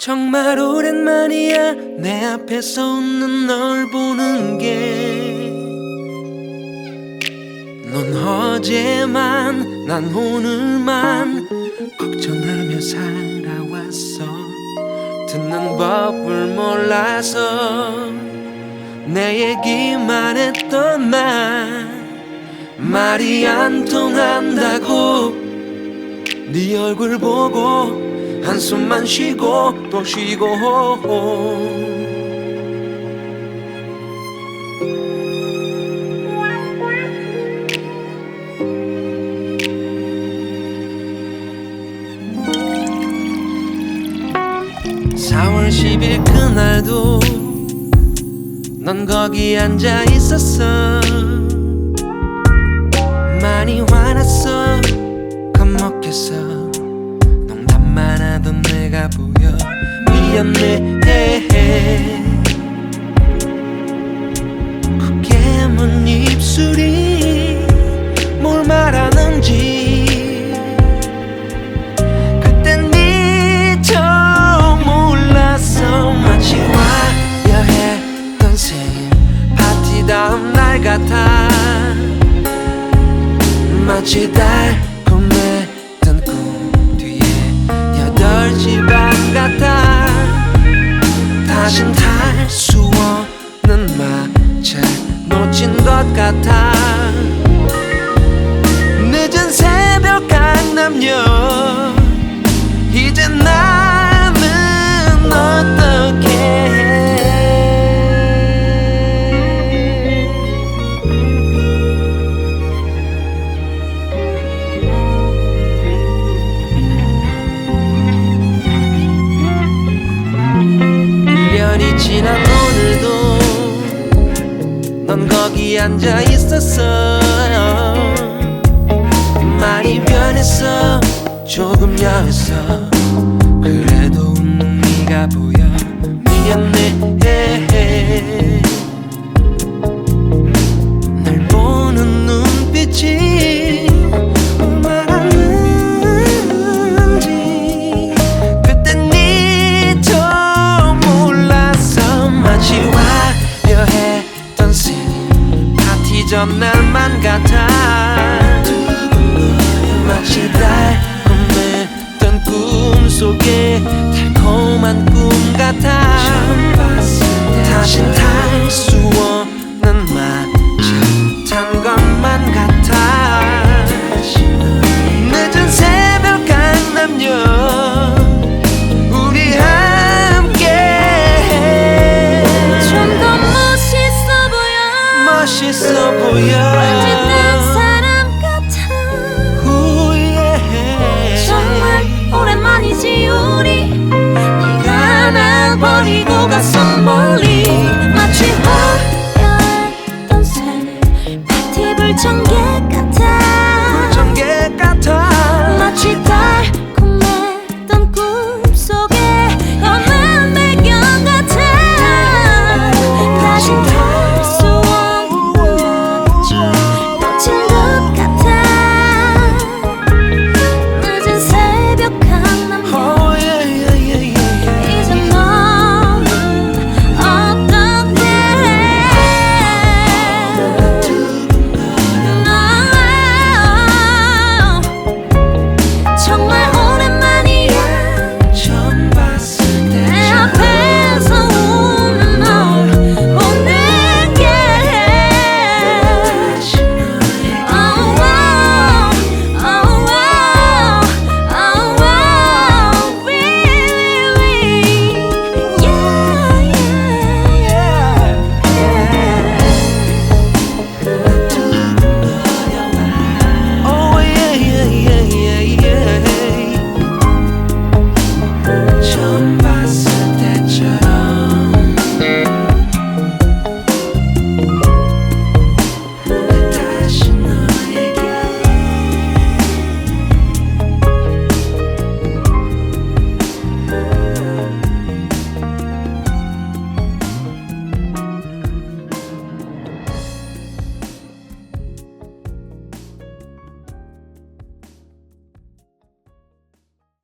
정말 오랜만이야. 내 앞에서 웃는 널 보는 게. 넌 어제만 난 오늘만 걱정하며 살아왔어. 듣는 법을 몰라서 내 얘기만 했던 말 말이 안 통한다고 네 얼굴 보고 한숨만 쉬고 또 쉬고. 사월 10일 그날도 넌 거기 앉아 있었어 날 같아. 마치 달콤했던 꿈 뒤에 여덟 시반 같아. 다신 탈수 없는 마찰 놓친 것 같아. 늦은 새벽 강남역 지난 오늘도 넌 거기 앉아 있었어 전 날만 같아 마치 달콤했던 꿈 속에 달콤한 꿈 같아. 다신 탈수 없는 탄 것만 같아. 늦은 새벽 강남역 멋있어 보여. 멋있는 사람 같아. 후예 정말 오랜만이지 우리. 네가 날 버리고 가서 멀리